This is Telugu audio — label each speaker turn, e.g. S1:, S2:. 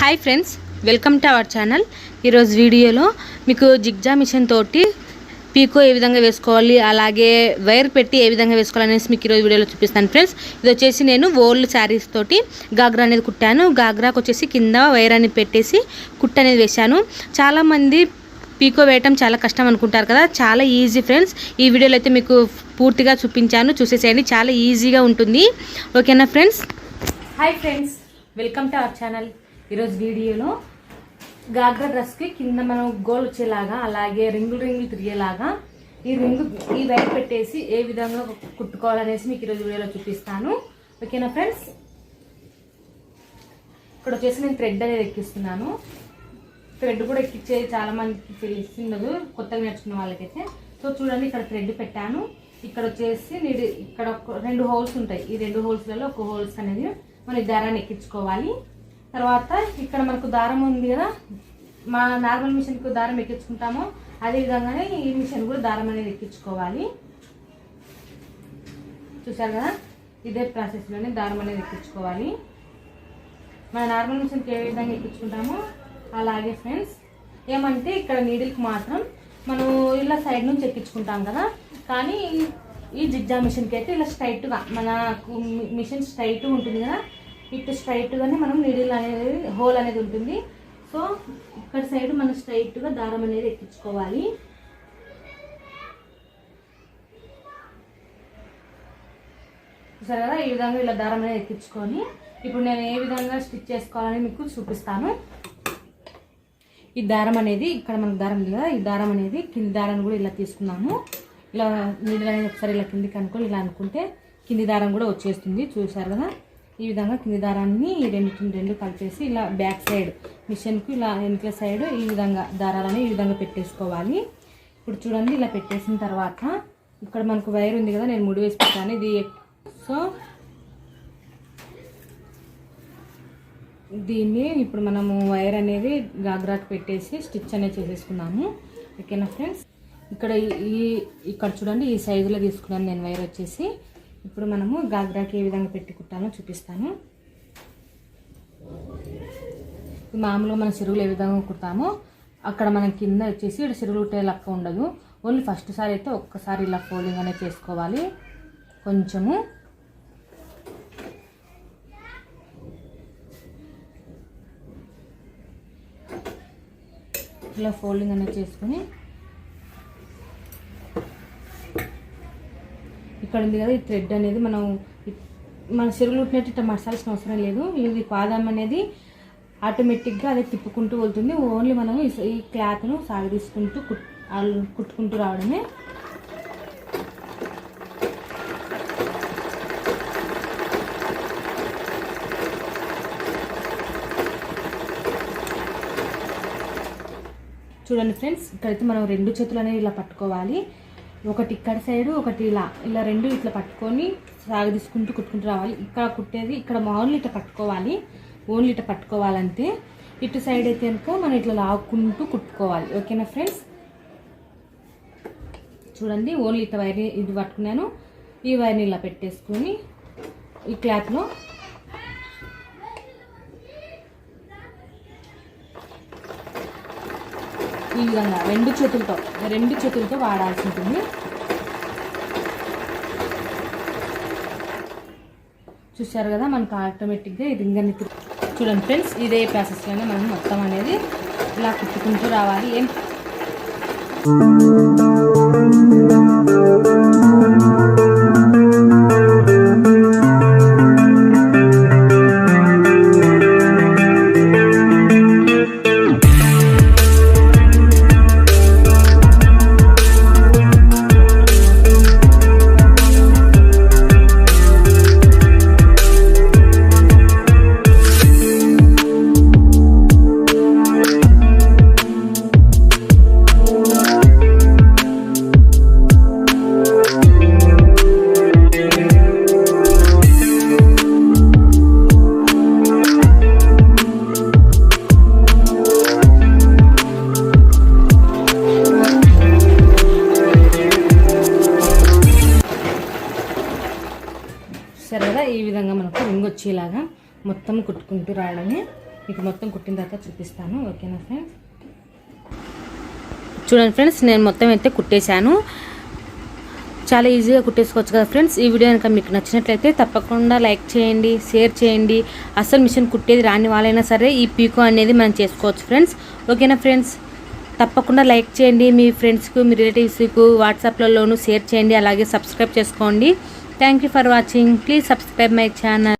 S1: Hi friends welcome to our channel ఈరోజు వీడియోలో మీకు జిగ్జా మిషన్ తోటి పీకో ఏ విధంగా వేసుకోవాలి అలాగే వైర్ పెట్టి ఏ విధంగా వేసుకోవాలనేసి మీకు ఈరోజు వీడియోలో చూపిస్తాను ఫ్రెండ్స్ ఇది వచ్చేసి నేను ఓల్డ్ శారీస్ తోటి గాగ్రా అనేది కుట్టాను. గాగ్రాకు వచ్చేసి కింద వైర్ అనేది పెట్టేసి కుట్ట అనేది వేశాను. చాలామంది పీకో వేయటం చాలా కష్టం అనుకుంటారు కదా. చాలా ఈజీ ఫ్రెండ్స్ ఈ వీడియోలో అయితే మీకు పూర్తిగా చూపించాను చూసేసేయండి. చాలా ఈజీగా ఉంటుంది. ఓకేనా friends hi friends welcome to our channel ఈరోజు వీడియోలో గాగ్రా డ్రెస్కి కింద మనం గోల్ వచ్చేలాగా అలాగే రింగులు రింగులు తిరిగేలాగా ఈ రింగు ఈ వైర్ పెట్టేసి ఏ విధంగా కుట్టుకోవాలనేసి మీకు ఈరోజు వీడియోలో చూపిస్తాను. ఓకేనా ఫ్రెండ్స్? ఇక్కడ వచ్చేసి నేను థ్రెడ్ అనేది ఎక్కిస్తున్నాను. థ్రెడ్ కూడా ఎక్కించేది చాలా మందికి తెలిసిండదు కొత్తగా నేర్చుకున్న వాళ్ళకైతే. సో చూడండి ఇక్కడ థ్రెడ్ పెట్టాను. ఇక్కడ వచ్చేసి నేను ఇక్కడ ఒక రెండు హోల్స్ ఉంటాయి. ఈ రెండు హోల్స్లలో ఒక హోల్స్ అనేది మన దారాన్ని ఎక్కించుకోవాలి. తర్వాత ఇక్కడ మనకు దారం ఉంది కదా మా నార్మల్ మిషన్కు దారం ఎక్కించుకుంటామో. అదే విధంగానే ఈ మిషన్ కూడా దారం అనేది ఎక్కించుకోవాలి. చూసారు కదా? ఇదే ప్రాసెస్లోనే దారం అనేది ఎక్కించుకోవాలి. మన నార్మల్ మిషన్కి ఏ విధంగా ఎక్కించుకుంటామో అలాగే ఫ్రెండ్స్ ఏమంటే ఇక్కడ నీడిల్కి మాత్రం మనం ఇలా సైడ్ నుంచి ఎక్కించుకుంటాం కదా? కానీ ఈ జిగ్జా మిషన్కి అయితే ఇలా స్ట్రైట్గా మన మిషన్ స్ట్రైట్ ఉంటుంది కదా? ఇటు స్ట్రైట్గానే మనం నీడిల్ అనేది హోల్ అనేది ఉంటుంది. సో ఇక్కడ సైడ్ మనం స్ట్రైట్గా దారం అనేది ఎక్కించుకోవాలి. చూసారు కదా ఈ విధంగా ఇలా దారం అనేది ఎక్కించుకొని ఇప్పుడు నేను ఏ విధంగా స్టిచ్ చేసుకోవాలని మీకు చూపిస్తాను. ఈ దారం అనేది ఇక్కడ మనకు దారం ఉంది కదా ఈ దారం అనేది కింది దారాన్ని కూడా ఇలా తీసుకున్నాము. ఇలా నీళ్ళు అనేది ఒకసారి ఇలా కిందికి అనుకొని ఇలా అనుకుంటే కింది దారం కూడా వచ్చేస్తుంది. చూసారు కదా? ఈ విధంగా కింది దారాన్ని రెండు రెండు కలిపేసి ఇలా బ్యాక్ సైడ్ మిషన్కు ఇలా వెనుక సైడ్ ఈ విధంగా దారాలని ఈ విధంగా పెట్టేసుకోవాలి. ఇప్పుడు చూడండి ఇలా పెట్టేసిన తర్వాత ఇక్కడ మనకు వైర్ ఉంది కదా నేను ముడి వేసి పెట్టాను. ఇది సో దీన్ని ఇప్పుడు మనము వైర్ అనేది గాగ్రాకి పెట్టేసి స్టిచ్ అనేది చేసేసుకున్నాము. ఓకేనా ఫ్రెండ్స్? ఇక్కడ ఈ ఇక్కడ చూడండి ఈ సైజులో తీసుకున్నాను నేను వైర్ వచ్చేసి. ఇప్పుడు మనము గాగ్రాకి ఏ విధంగా పెట్టి కుట్టాలో చూపిస్తాను మామూలుగా మన చెరువులు ఏ విధంగా కుడతామో అక్కడ మనం కింద వచ్చేసి ఇక్కడ చెరువులు కుట్టే లెక్క ఉండదు. ఓన్లీ ఫస్ట్ సారి అయితే ఒక్కసారి ఇలా ఫోల్డింగ్ అనేది చేసుకోవాలి. కొంచెము. ఇలా ఫోల్డింగ్ అనేది చేసుకొని ఇక్కడ ఉంది కదా ఈ థ్రెడ్ అనేది మనం మన చెరువులు ఉట్టినట్టు ఇట్లా మసాల్సిన అవసరం లేదు. ఇది పాదం అనేది ఆటోమేటిక్గా అదే తిప్పుకుంటూ వెళ్తుంది. ఓన్లీ మనం ఈ- క్లాత్ను సాగదీసుకుంటూ కుట్ కుట్టుకుంటూ రావడమే. చూడండి ఫ్రెండ్స్ ఇక్కడైతే మనం రెండు చేతులు అనేది ఇలా పట్టుకోవాలి. ఒకటి ఇక్కడ సైడు ఒకటి ఇలా. ఇలా రెండు ఇట్లా పట్టుకొని సాగదీసుకుంటూ కుట్టుకుంటూ రావాలి. ఇక్కడ కుట్టేది ఇక్కడ మామూలు ఇట్లా పట్టుకోవాలి. ఓన్లీ ఇట్లా పట్టుకోవాలంటే ఇటు సైడ్ అయితే కనుక మనం ఇట్లా లాక్కుంటూ కుట్టుకోవాలి. ఓకేనా ఫ్రెండ్స్? చూడండి ఓన్లీ ఇట్లా వైర్ ఇది పట్టుకున్నాను. ఈ వైర్ని ఇలా పెట్టేసుకొని ఈ క్లాత్లో ఈ విధంగా రెండు చేతులతో రెండు చేతులతో వాడాల్సి ఉంటుంది. చూశారు కదా మనకు ఆటోమేటిక్గా ఇది ఇంకా చూడండి ఫ్రెండ్స్ ఇదే ప్రాసెస్లోనే మనం మొత్తం అనేది ఇలా కుట్టుకుంటూ రావాలి. ఏం రంగు వచ్చేలాగా మొత్తం కుట్టుకుంటూ రావడమే మీకు మొత్తం కుట్టిన తర్వాత చూపిస్తాను ఓకేనా ఫ్రెండ్స్? చూడండి ఫ్రెండ్స్ నేను మొత్తం అయితే కుట్టేశాను. చాలా ఈజీగా కుట్టేసుకోవచ్చు కదా ఫ్రెండ్స్? ఈ వీడియో కనుక మీకు నచ్చినట్లయితే తప్పకుండా లైక్ చేయండి షేర్ చేయండి. అసలు మిషన్ కుట్టేది రాని వాళ్ళైనా సరే ఈ పీకో అనేది మనం చేసుకోవచ్చు ఫ్రెండ్స్. ఓకేనా ఫ్రెండ్స్? తప్పకుండా లైక్ చేయండి మీ ఫ్రెండ్స్కు మీ రిలేటివ్స్కు వాట్సాప్లలోనూ షేర్ చేయండి అలాగే సబ్స్క్రైబ్ చేసుకోండి. Thank you for watching please subscribe my channel